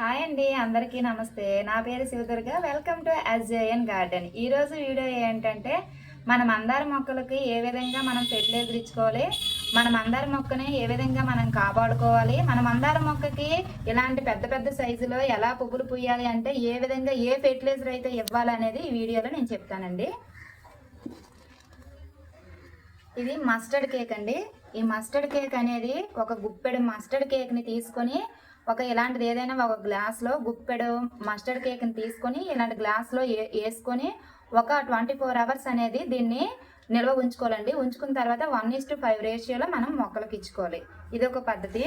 Hi అండి అందరికీ నమస్తే. నా పేరు Shivadurga. Welcome to SJN garden ఈరోజు వీడియో ఏంటంటే మన మందార మొక్కలకి ఏ విధంగా మనం ఫెర్టిలైజర్ ఇచ్చుకోవాలి మన మందార మొక్కని ఏ విధంగా మనం కాపాడుకోవాలి మన మందార మొక్కకి ఇలాంటి పెద్ద పెద్ద సైజులో ఎలా పువ్వులు పూయాలి అంటే ఏ విధంగా ఏ ఫెర్టిలైజర్ అయితే ఇవ్వాలి అనేది ఈ వీడియోలో నేను చెప్తానండి. ఇది మస్టర్డ్ కేక్ అండి. ఈ మస్టర్డ్ కేక్ అనేది ఒక గుప్పెడు మస్టర్డ్ కేక్ని తీసుకొని ఒక ఇలాంటిది ఏదైనా ఒక గ్లాస్లో గుప్పెడు మస్టర్డ్ కేక్ని తీసుకొని ఇలాంటి గ్లాస్లో ఏ- వేసుకొని ఒక ట్వంటీ ఫోర్ అవర్స్ అనేది దీన్ని నిల్వ ఉంచుకోవాలండి. ఉంచుకున్న తర్వాత వన్ ఇస్ టు ఫైవ్ రేషియోలో మనం మొక్కలకి ఇచ్చుకోవాలి. ఇది ఒక పద్ధతి.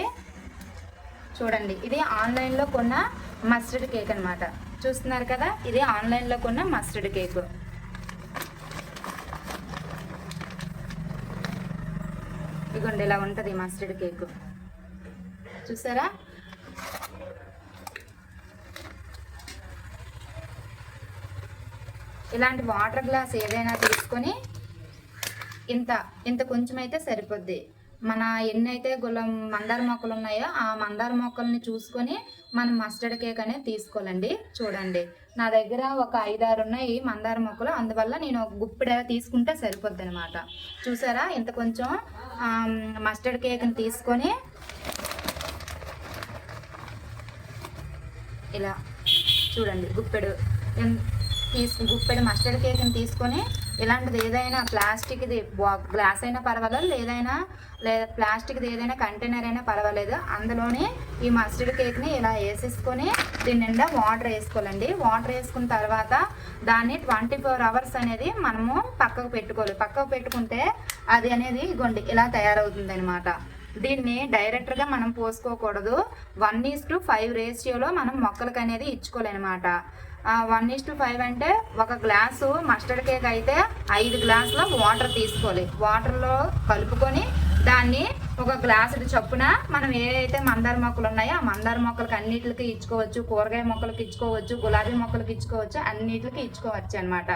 చూడండి ఇది ఆన్లైన్లో కొన్న మస్టర్డ్ కేక్ అనమాట చూస్తున్నారు కదా ఇది ఆన్లైన్లో కొన్న మస్టర్డ్ కేక్ ఇదిగోండి ఇలా ఉంటుంది మస్టర్డ్ కేక్ చూసారా? ఇలాంటి వాటర్ గ్లాస్ ఏదైనా తీసుకొని ఇంత ఇంత కొంచెం అయితే సరిపోద్ది. మన ఎన్ని అయితే గులం మందార మొక్కలు ఉన్నాయో ఆ మందార మొక్కల్ని చూసుకొని మనం మస్టర్డ్ కేక్ అనేది తీసుకోవాలండి. చూడండి. నా దగ్గర ఒక ఐదారు ఉన్నాయి మందార మొక్కలు. అందువల్ల నేను ఒక గుప్పిడ తీసుకుంటే సరిపోద్ది అనమాట చూసారా? ఇంత కొంచెం మస్టర్డ్ కేక్ని తీసుకొని ఇలా చూడండి గుప్పెడు. తీసుకు తీసు గుప్పెడు మస్టర్డ్ కేక్ని తీసుకొని ఇలాంటిది ఏదైనా ప్లాస్టిక్ది గ్లాస్ అయినా పర్వాలేదు లేదైనా లేదా ప్లాస్టిక్ది ఏదైనా కంటైనర్ అయినా పర్వాలేదు. అందులోనే ఈ మస్టర్డ్ కేక్ని ఇలా వేసేసుకొని దీని నిండా వాటర్ వేసుకోవాలండి. వాటర్ వేసుకున్న తర్వాత దాన్ని ట్వంటీ ఫోర్ అవర్స్ అనేది మనము పక్కకు పెట్టుకోవాలి. పక్కకు పెట్టుకుంటే అది అనేది ఇగోండి ఇలా తయారవుతుంది అనమాట దీన్ని డైరెక్ట్గా మనం పోసుకోకూడదు. వన్ ఈస్ టు ఫైవ్ రేషియోలో మనం మొక్కలకు అనేది ఇచ్చుకోలేనమాట. వన్ ఈస్ టు ఫైవ్ అంటే ఒక గ్లాసు మస్టర్డ్ కేక్ అయితే ఐదు గ్లాసుల వాటర్ తీసుకోవాలి. వాటర్లో కలుపుకొని దాన్ని ఒక గ్లాసుడు చొప్పున మనం ఏవైతే మందార మొక్కలు ఉన్నాయో ఆ మందార మొక్కలకి అన్నిటికి ఇచ్చుకోవచ్చు కూరగాయ మొక్కలకి ఇచ్చుకోవచ్చు గులాబీ మొక్కలకి ఇచ్చుకోవచ్చు అన్నిటికి ఇచ్చుకోవచ్చు అనమాట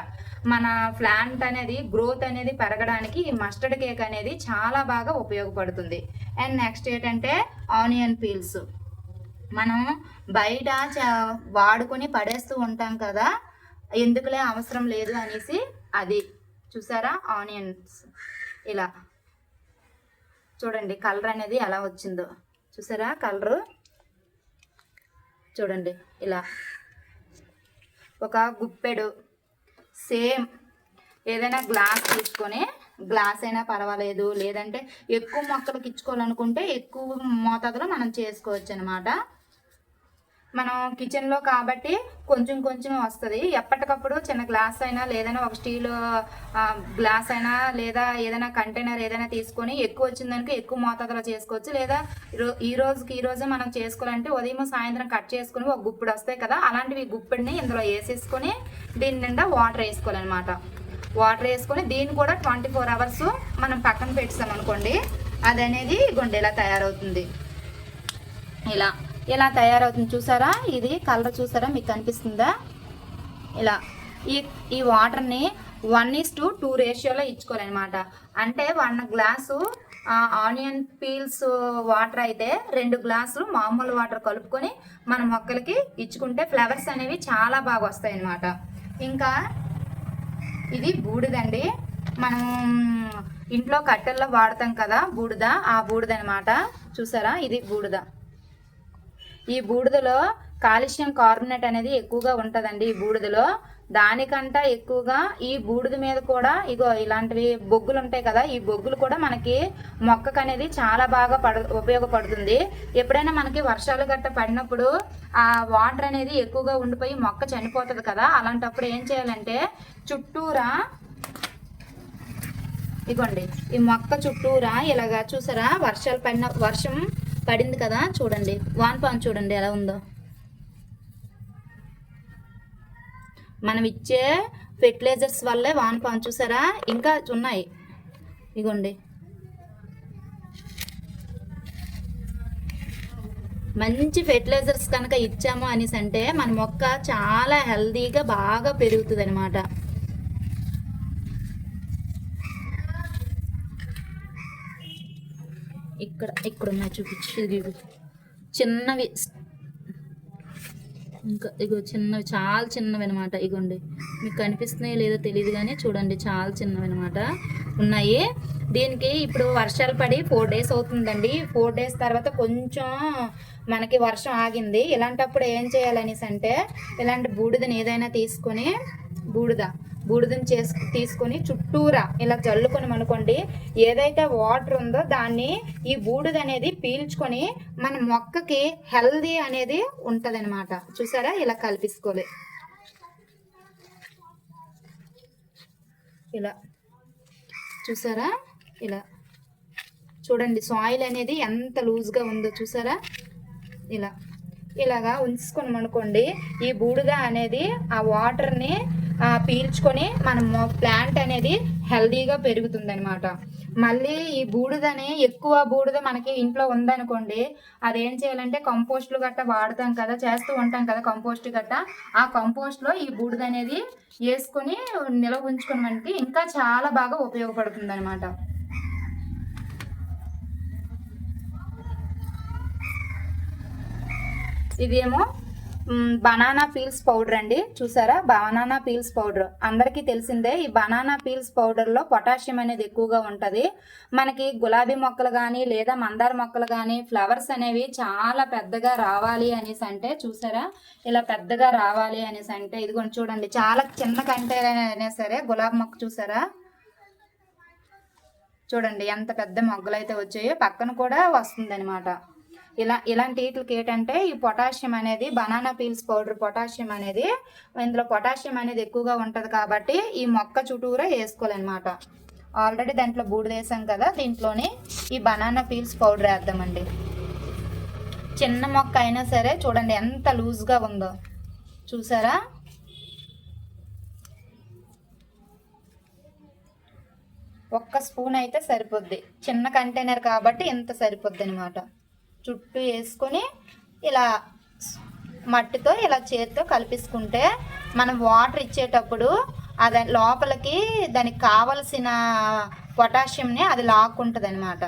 మన ప్లాంట్ అనేది గ్రోత్ అనేది పెరగడానికి ఈ మస్టర్డ్ కేక్ అనేది చాలా బాగా ఉపయోగపడుతుంది. అండ్ నెక్స్ట్ ఏంటంటే ఆనియన్ పీల్స్. మనం బయట చ- వాడుకొని పడేస్తూ ఉంటాం కదా ఎందుకులే అవసరం లేదు అనేసి అది చూసారా? ఆనియన్స్. ఇలా. చూడండి కలర్ అనేది ఎలా వచ్చిందో. చూసారా? కలరు? చూడండి ఇలా. ఒక గుప్పెడు. సేమ్ ఏదైనా గ్లాస్ తీసుకొని గ్లాస్ అయినా పర్వాలేదు. లేదంటే ఎక్కువ మొక్కలకు ఇచ్చుకోవాలనుకుంటే ఎక్కువ మోతాదులో మనం చేసుకోవచ్చు అనమాట మనం కిచెన్లో కాబట్టి కొంచెం కొంచెం వస్తుంది. ఎప్పటికప్పుడు చిన్న గ్లాస్ అయినా లేదైనా ఒక స్టీల్ గ్లాస్ అయినా లేదా ఏదైనా కంటైనర్ ఏదైనా తీసుకొని ఎక్కువ వచ్చిందనుకో ఎక్కువ మోతాదులో చేసుకోవచ్చు. లేదా ఈ రోజుకి ఈ రోజే మనం చేసుకోవాలంటే ఉదయం సాయంత్రం కట్ చేసుకుని ఒక గుప్పిడి వస్తాయి కదా అలాంటివి గుప్పిడిని ఇందులో వేసేసుకొని దీని నిండా వాటర్ వేసుకోవాలన్నమాట. వాటర్ వేసుకొని దీన్ని కూడా ట్వంటీ ఫోర్ అవర్స్ మనం పక్కన పెట్టాం అనుకోండి అది అనేది గుండెలా తయారవుతుంది. ఇలా. ఇలా తయారవుతుంది చూసారా? ఇది కలర్ చూసారా? మీకు కనిపిస్తుందా? ఇలా. ఈ ఈ వాటర్ని వన్ ఈస్ టు టూ రేషియోలో ఇచ్చుకోవాలన్నమాట. అంటే one glass onion peels water అయితే రెండు గ్లాసులు మామూలు వాటర్ కలుపుకొని మన మొక్కలకి ఇచ్చుకుంటే ఫ్లవర్స్ అనేవి చాలా బాగా వస్తాయి అన్నమాట ఇంకా ఇది బూడిదండి. మనం ఇంట్లో కట్టెల్లో వాడతాం కదా బూడిద? ఆ బూడిద అనమాట చూసారా? ఇది బూడిద. ఈ బూడిదలో కాల్షియం కార్బోనేట్ అనేది ఎక్కువగా ఉంటుందండి ఈ బూడిదలో. దానికంట ఎక్కువగా ఈ బూడిద మీద కూడా ఇగో ఇలాంటివి బొగ్గులు ఉంటాయి కదా ఈ బొగ్గులు కూడా మనకి మొక్కకు అనేది చాలా బాగా పడ ఉపయోగపడుతుంది. ఎప్పుడైనా మనకి వర్షాలు గట్ట పడినప్పుడు ఆ వాటర్ అనేది ఎక్కువగా ఉండిపోయి మొక్క చనిపోతుంది కదా అలాంటప్పుడు ఏం చేయాలంటే చుట్టూరా ఇగోండి ఈ మొక్క చుట్టూరా ఇలాగా చూసారా వర్షాలు పడిన వర్షం పడింది కదా చూడండి. వాన్పాన్ చూడండి ఎలా ఉందో. మనం ఇచ్చే ఫెర్టిలైజర్స్ వల్లే వాన్పాన్ చూసారా? ఇంకా ఉన్నాయి. ఇగోండి. మంచి ఫెర్టిలైజర్స్ కనుక ఇచ్చాము అనేసి అంటే మన మొక్క చాలా హెల్దీగా బాగా పెరుగుతుంది అనమాట ఇక్కడ ఇక్కడ ఉన్నాయి చూపించు. ఇదిగో. చిన్నవి. ఇంకా ఇగో చిన్నవి చాలా చిన్నవి అనమాట ఇగోండి. మీకు కనిపిస్తున్నాయో లేదో తెలియదు కానీ చూడండి చాలా చిన్నవి అనమాట ఉన్నాయి. దీనికి ఇప్పుడు వర్షాలు పడి ఫోర్ డేస్ అవుతుందండి. ఫోర్ డేస్ తర్వాత కొంచెం మనకి వర్షం ఆగింది. ఇలాంటప్పుడు ఏం చేయాలనేసి అంటే ఇలాంటి బూడిదని ఏదైనా తీసుకొని బూడిద బూడిదని చేసు తీసుకొని చుట్టూరా ఇలా జల్లుకొని అనుకోండి ఏదైతే వాటర్ ఉందో దాన్ని ఈ బూడిద అనేది పీల్చుకొని మన మొక్కకి హెల్దీ అనేది ఉంటుంది అనమాట చూసారా? ఇలా కల్పించుకోవాలి ఇలా. చూసారా? ఇలా. చూడండి సాయిల్ అనేది ఎంత లూజ్గా ఉందో చూసారా? ఇలా. ఇలాగా ఉంచుకొని అనుకోండి ఈ బూడిద అనేది ఆ వాటర్ని పీల్చుకొని మన ప్లాంట్ అనేది హెల్దీగా పెరుగుతుంది అనమాట మళ్ళీ ఈ బూడిదని ఎక్కువ బూడిద మనకి ఇంట్లో ఉందనుకోండి అదేం చేయాలంటే కంపోస్ట్లు గట్ట వాడతాం కదా చేస్తూ ఉంటాం కదా కంపోస్ట్ గట్ట ఆ కంపోస్ట్లో ఈ బూడిద అనేది వేసుకొని నిల్వ ఉంచుకోవడానికి ఇంకా చాలా బాగా ఉపయోగపడుతుంది అనమాట ఇదేమో బనానా పీల్స్ పౌడర్ అండి. చూసారా? Banana peels powder. అందరికీ తెలిసిందే ఈ బనానా పీల్స్ పౌడర్లో పొటాషియం అనేది ఎక్కువగా ఉంటుంది. మనకి గులాబీ మొక్కలు కానీ లేదా మందార మొక్కలు కానీ ఫ్లవర్స్ అనేవి చాలా పెద్దగా రావాలి అనేసి అంటే చూసారా? ఇలా పెద్దగా రావాలి అనేసి అంటే ఇదిగోండి చూడండి చాలా చిన్న కంటైనర్ అయినా సరే గులాబీ మొక్క చూసారా? చూడండి ఎంత పెద్ద మొగ్గలు అయితే వచ్చాయో పక్కన కూడా వస్తుందన్నమాట. ఇలా ఇలాంటి వీటికి ఏంటంటే ఈ పొటాషియం అనేది బనానా పీల్స్ పౌడర్ పొటాషియం అనేది ఇందులో పొటాషియం అనేది ఎక్కువగా ఉంటుంది కాబట్టి ఈ మొక్క చుట్టూరా వేసుకోవాలన్నమాట. ఆల్రెడీ దాంట్లో బూడిద వేసాం కదా దీంట్లోనే ఈ బనానా పీల్స్ పౌడర్ వేద్దామండి. చిన్న మొక్క అయినా సరే చూడండి ఎంత లూజ్గా ఉందో. చూసారా? ఒక్క స్పూన్ అయితే సరిపోద్ది. చిన్న కంటైనర్ కాబట్టి ఇంత సరిపోద్ది అనమాట చుట్టూ వేసుకొని ఇలా మట్టితో ఇలా చేతితో కలిపిసుకుంటే మనం వాటర్ ఇచ్చేటప్పుడు అది లోపలికి దానికి కావలసిన పొటాషియంని అది లాక్కుంటుంది అనమాట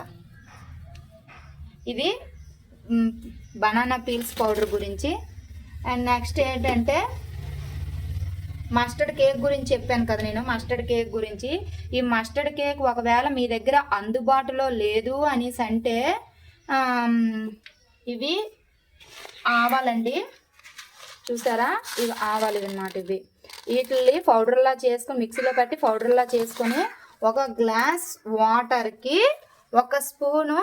ఇది బనానా పీల్స్ పౌడర్ గురించి. అండ్ నెక్స్ట్ ఏంటంటే మస్టర్డ్ కేక్ గురించి చెప్పాను కదా నేను. మస్టర్డ్ కేక్ గురించి. ఈ మస్టర్డ్ కేక్ ఒకవేళ మీ దగ్గర అందుబాటులో లేదు అనేసి అంటే ఇవి ఆవాలండి. చూసారా? ఇవి ఆవాలు అన్నమాట ఇవి. వీటిని పౌడర్లా చేసుకొని మిక్సీలో పెట్టి పౌడర్లా చేసుకొని ఒక గ్లాస్ వాటర్కి ఒక స్పూను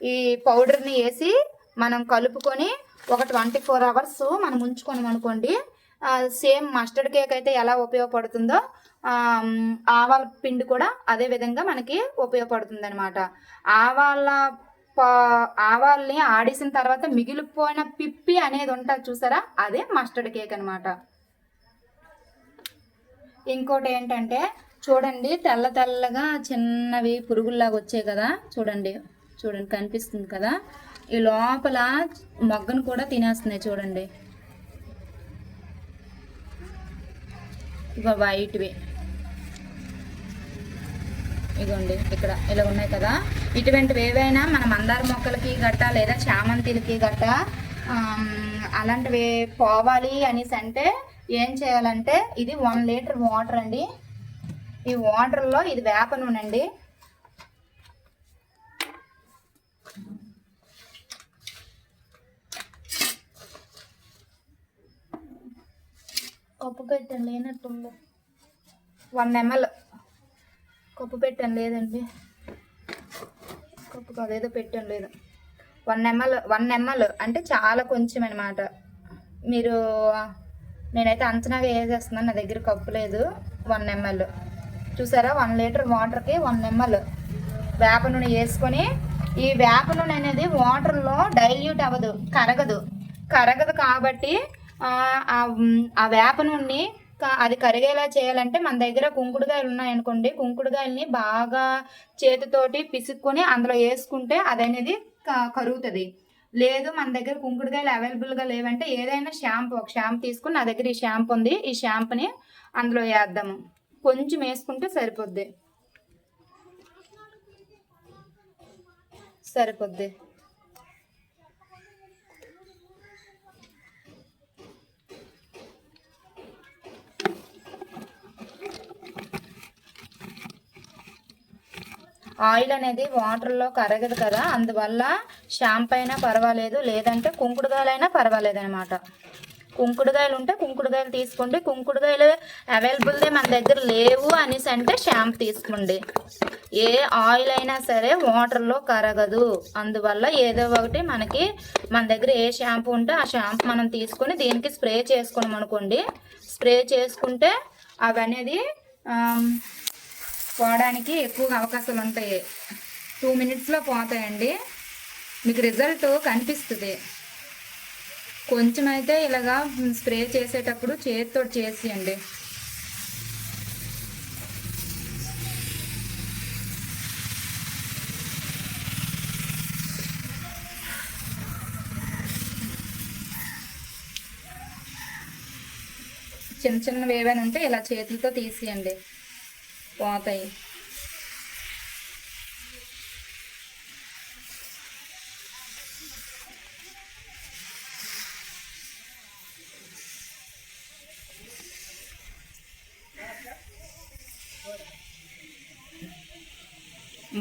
ఈ పౌడర్ని వేసి మనం కలుపుకొని ఒక ట్వంటీ ఫోర్ అవర్స్ మనం ఉంచుకున్నాం అనుకోండి సేమ్ మస్టర్డ్ కేక్ అయితే ఎలా ఉపయోగపడుతుందో ఆవాల పిండి కూడా అదే విధంగా మనకి ఉపయోగపడుతుంది అనమాట ఆవాల ఆవాల్ని ఆడేసిన తర్వాత మిగిలిపోయిన పిప్పి అనేది ఉంటుంది చూసారా? అదే మస్టర్డ్ కేక్ అనమాట ఇంకోటి ఏంటంటే చూడండి తెల్ల తెల్లగా చిన్నవి పురుగుల్లాగా వచ్చాయి కదా? చూడండి చూడండి కనిపిస్తుంది కదా? ఈ లోపల మొగ్గను కూడా తినేస్తున్నాయి చూడండి. ఇక వైట్వి. ఇగోండి ఇక్కడ ఇలా ఉన్నాయి కదా. ఇటువంటివి ఏవైనా మన మందార మొక్కలకి గట్ట లేదా చామంతిలకి గట్ట అలాంటివి పోవాలి అనేసి అంటే ఏం చేయాలంటే ఇది వన్ లీటర్ వాటర్ అండి. ఈ వాటర్లో ఇది వేప నూనె అండి. కప్పు పెట్టండి లేనట్టుంది వన్ ఎంఎల్ కప్పు పెట్టాను లేదండి. కప్పు కాదు ఏదో పెట్టాను లేదు. వన్ ఎంఎల్ వన్ ఎంఎల్ అంటే చాలా కొంచెం అనమాట మీరు నేనైతే అంచనాగా వేసేస్తున్నాను నా దగ్గర కప్పు లేదు వన్ ఎంఎల్. చూసారా వన్ లీటర్ వాటర్కి వన్ ఎంఎల్. వేప నూనె వేసుకొని ఈ వేప నూనె అనేది వాటర్లో డైల్యూట్ అవ్వదు కరగదు. కరగదు కాబట్టి ఆ, వేప నూనె అది కరిగేలా చేయాలంటే మన దగ్గర కుంకుడుగాయలు ఉన్నాయనుకోండి కుంకుడుగాయల్ని బాగా చేతితోటి పిసుక్కొని అందులో వేసుకుంటే అది అనేది కరుగుతుంది. లేదు మన దగ్గర కుంకుడుకాయలు అవైలబుల్గా లేవంటే ఏదైనా షాంపూ ఒక షాంపూ తీసుకుని నా దగ్గర ఈ షాంపూ ఉంది ఈ షాంపూని అందులో వేద్దాము. కొంచెం వేసుకుంటే సరిపోద్ది. సరిపోద్ది. ఆయిల్ అనేది వాటర్లో కరగదు కదా అందువల్ల షాంపూ అయినా పర్వాలేదు లేదంటే కుంకుడుగాయలైనా పర్వాలేదు అనమాట కుంకుడుగాయలు ఉంటే కుంకుడుగాయలు తీసుకోండి. కుంకుడుగాయలు అవైలబుల్దే మన దగ్గర లేవు అనేసి అంటే షాంపూ తీసుకోండి. ఏ ఆయిల్ అయినా సరే వాటర్లో కరగదు. అందువల్ల ఏదో ఒకటి మనకి మన దగ్గర ఏ షాంపూ ఉంటే ఆ షాంపూ మనం తీసుకొని దీనికి స్ప్రే చేసుకున్నాం అనుకోండి. స్ప్రే చేసుకుంటే అవి అనేది పోవడానికి ఎక్కువగా అవకాశాలు ఉంటాయి. టూ మినిట్స్లో పోతాయండి. మీకు రిజల్ట్ కనిపిస్తుంది. కొంచెం అయితే ఇలాగా స్ప్రే చేసేటప్పుడు చేతితో చేసేయండి. చిన్న చిన్నవి ఏవైనా ఉంటే ఇలా చేతులతో తీసేయండి. పోతాయి.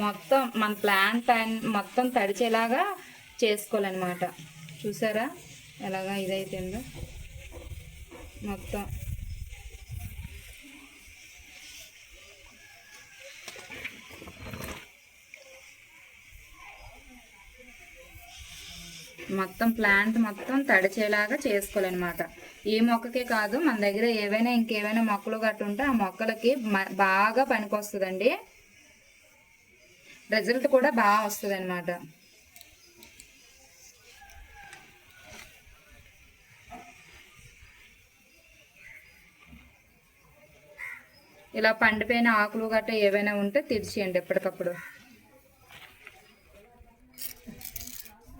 మొత్తం మన ప్లాంట్ ప్యాన్ మొత్తం తడిచేలాగా చేసుకోవాలన్నమాట. చూసారా? ఎలాగా ఇదైతుందో? మొత్తం మొత్తం ప్లాంట్ మొత్తం తడిచేలాగా చేసుకోవాలన్నమాట. ఈ మొక్కకే కాదు మన దగ్గర ఏవైనా ఇంకేవైనా మొక్కలు గట్టు ఉంటే ఆ మొక్కలకి బాగా పనికొస్తుందండి. రిజల్ట్ కూడా బాగా వస్తుంది అనమాట ఇలా పండిపోయిన ఆకులు గట్ట ఏవైనా ఉంటే తీర్చేయండి ఎప్పటికప్పుడు.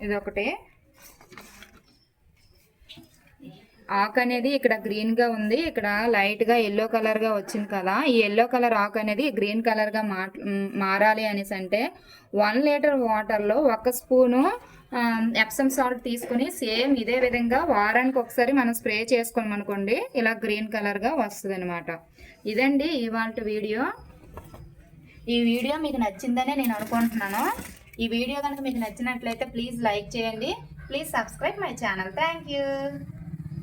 ఇదొకటి. ఆకు అనేది ఇక్కడ గ్రీన్గా ఉంది. ఇక్కడ లైట్గా ఎల్లో కలర్గా వచ్చింది కదా ఈ ఎల్లో కలర్ ఆకు అనేది గ్రీన్ కలర్గా మా మారాలి అనేసి అంటే వన్ లీటర్ వాటర్లో ఒక స్పూను ఎప్సమ్ సాల్ట్ తీసుకుని సేమ్ ఇదే విధంగా వారానికి ఒకసారి మనం స్ప్రే చేసుకోం అనుకోండి ఇలా గ్రీన్ కలర్గా వస్తుంది అనమాట ఇదండి ఇవాళ వీడియో. ఈ వీడియో మీకు నచ్చిందనే నేను అనుకుంటున్నాను. ఈ వీడియో కనుక మీకు నచ్చినట్లయితే ప్లీజ్ లైక్ చేయండి. Please subscribe my channel. Thank you